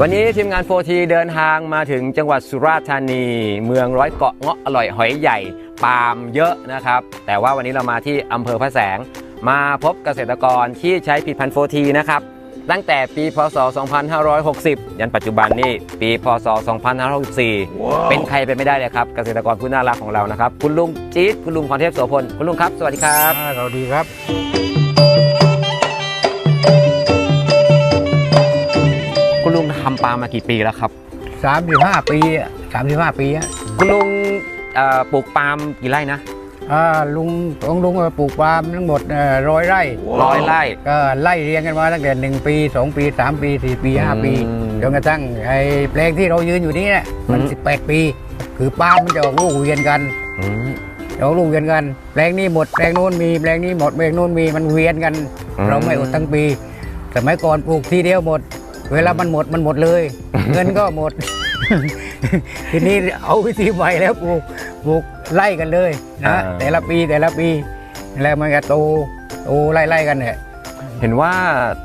วันนี้ทีมงานโฟทีเดินทางมาถึงจังหวัดสุราษฎร์ธานี เมืองร้อยเกาะเงาะอร่อยหอยใหญ่ปาล์มเยอะนะครับ แต่ว่าวันนี้เรามาที่อำเภอพระแสง มาพบเกษตรกรที่ใช้ผลิดพันธุ์โฟทีนะครับ ตั้งแต่ปีพศ 2560 ยันปัจจุบันนี่ปีพศ 2564เป็นใครไปไม่ได้เลยครับ เกษตรกรผู้น่ารักของเรานะครับ คุณลุงจี๊ดคุณลุงพรเทพโสพลคุณลุงครับ สวัสดีครับอ่าเราดีครับ คุณลุงทำปาล์มมากี่ปีแล้วครับ 35 ปีอะ35 ปีอะคุณลุงเอ่อปลูกปาล์มกี่ไร่นะอ่าลุงของลุงปลูกปาล์มทั้งหมดร้อยไร่ ร้อยไร่ ก็ไล่เรียงกันมาตั้งแต่หนึ่งปี2ปี3ปี4ปี5ปีอืมจนกระทั่งไอ้แปลงที่เรายืนอยู่นี่เนี่ยมันอืม18ปี คือปาล์มมันจะออกลูกเวียนกัน อืม จะออกลูกเวียนกันแปลงนี้หมดแปลงโน้นมีแปลงนี้หมดแปลงโน้นมีมันเวียนกันอืมเราไม่อดทั้งปีสมัยก่อนปลูกทีเดียวหมด เวลามันหมดมันหมดเลย เงินก็หมด ทีนี้เอาวิธีใหม่แล้วปลูกปลูกไล่กันเลยนะแต่ละปีแต่ละปีแล้วมันก็โตโตไล่ไล่กันเนี่ยเห็นว่า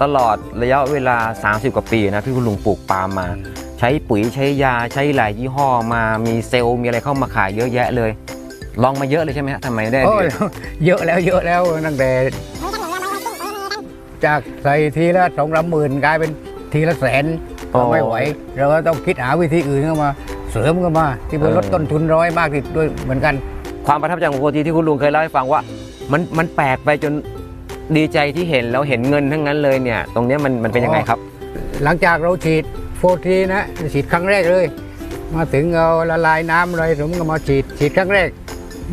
ตลอดระยะเวลา 30 กว่าปีนะที่คุณลุงปลูกปาล์มมา ใช้ปุ๋ยใช้ยาใช้หลายยี่ห้อมามีเซลล์มีอะไรเข้ามาขายเยอะแยะเลย ลองมาเยอะเลยใช่ไหมฮะทำไมได้โอ้ยเยอะแล้วเยอะแล้วตั้งแต่ จากใส่ทีละสองสามหมื่นกลายเป็นทีละแสนก็ไม่ไหว เราก็ต้องคิดหาวิธีอื่นเข้ามา เสริมเข้ามา ที่มันลดต้นทุนร้อยมากที่ด้วยเหมือนกัน ความประทับใจของโคทีที่คุณลุงเคยเล่าให้ฟังว่า มันมันแปลกไปจนดีใจที่เห็นแล้วเห็นเงินทั้งนั้นเลยเนี่ย ตรงเนี้ยมันมันเป็นยังไงครับ หลังจากเราฉีดโฟทีนะฉีดครั้งแรกเลย มาถึงเอาละลายน้ำอะไรสมก็มาฉีดฉีดครั้งแรก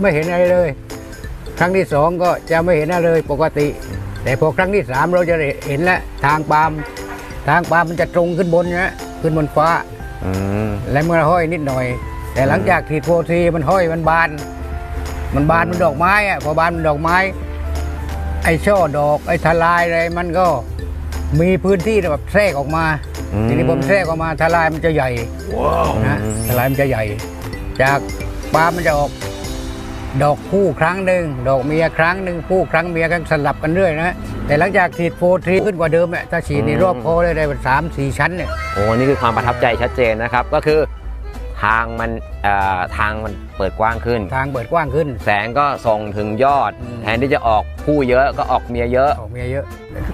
ไม่เห็นอะไรเลย ครั้งที่สองก็จะไม่เห็นอะไรเลยปกติ แต่พอครั้งที่สามเราจะเห็นแล้วทางปาล์มทางปาล์มมันจะตรงขึ้นบนนะขึ้นบนฟ้าอืมและมันห้อยนิดหน่อย แต่หลังจากฉีดโฟทีมันห้อยมันบาน มันบานมันดอกไม้อะพอบานมันดอกไม้ ไอ้ช่อดอกไอ้ทลายอะไรมันก็มีพื้นที่แบบแทรกออกมาอืมทีนี้ผมแทรกออกมาทลายมันจะใหญ่นะอืมทลายมันจะใหญ่ จากปาล์มมันจะออก ดอกคู่ครั้งหนึ่งดอกเมียครั้งหนึ่งคู่ครั้งเมียกันสลับกันเรื่อยนะแต่หลังจากฉีดโฟทีขึ้นกว่าเดิมเนี่ยถ้าฉีดในรอบโคเลยได้เป็นสามสี่ชั้นเนี่ยโอ้นี่คือความประทับใจชัดเจนนะครับก็คือทางมันเอ่อทางมันเปิดกว้างขึ้น ทางเปิดกว้างขึ้น แสงก็ส่งถึงยอดอืมแทนที่จะออกผู้เยอะก็ออกเมียเยอะออกเมียเยอะ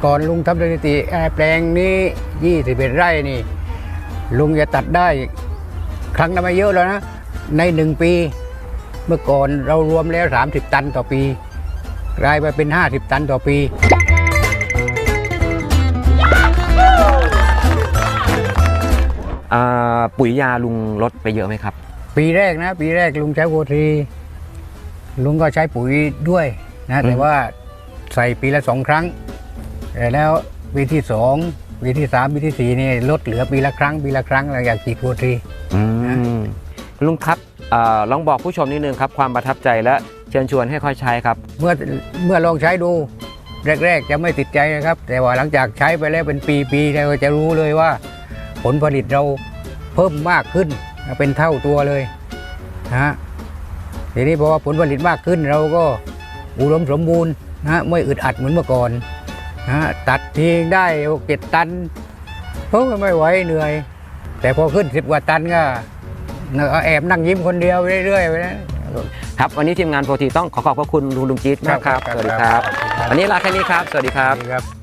ก่อนลุงทำสถิติเอ่อแปลงนี้ยี่สิบเอ็ดไร่นี่ ลุงจะตัดได้ ครั้งละไม่เยอะแล้วนะในหนึ่งปี เมื่อก่อนเรารวมแล้ว 30 ตันต่อปี กลายไปเป็น 50 ตันต่อปีอ่าปุ๋ยยาลุงลดไปเยอะไหมครับ ปีแรกนะ ปีแรกลุงใช้โวทีลุงก็ใช้ปุ๋ยด้วยนะแต่ว่าใส่ปีละสองครั้งแต่แล้วปีที่สองปีที่สามปีที่สี่นี่ลดเหลือปีละครั้ง ปีละครั้งหลังจากฉีดโวทีอืมลุงครับอา ลองบอกผู้ชมนิดนึงครับความประทับใจและเชิญชวนให้ค่อยใช้ครับ เมื่อเมื่อลองใช้ดูแรก ๆ จะไม่ติดใจนะครับ แต่ว่าหลังจากใช้ไปแล้วเป็นปีๆเราจะรู้เลยว่า ผลผลิตเราเพิ่มมากขึ้นเป็นเท่าตัวเลยนะฮะทีนี้พอผลผลิตมากขึ้นเราก็อุดมสมบูรณ์นะไม่อึดอัดเหมือนเมื่อก่อนนะตัดทีได้หกเจ็ดตันโอ้ไม่ไหวเหนื่อย แต่พอขึ้นสิบกว่าตันก็ แอบนั่งยิ้มคนเดียวเรื่อยๆไปนะครับ วันนี้ทีมงานโปรทีต้องขอขอบพระคุณลุงลุงจี๊ดมากครับครับสวัสดีครับครับ วันนี้ลาแค่นี้ครับ สวัสดีครับครับ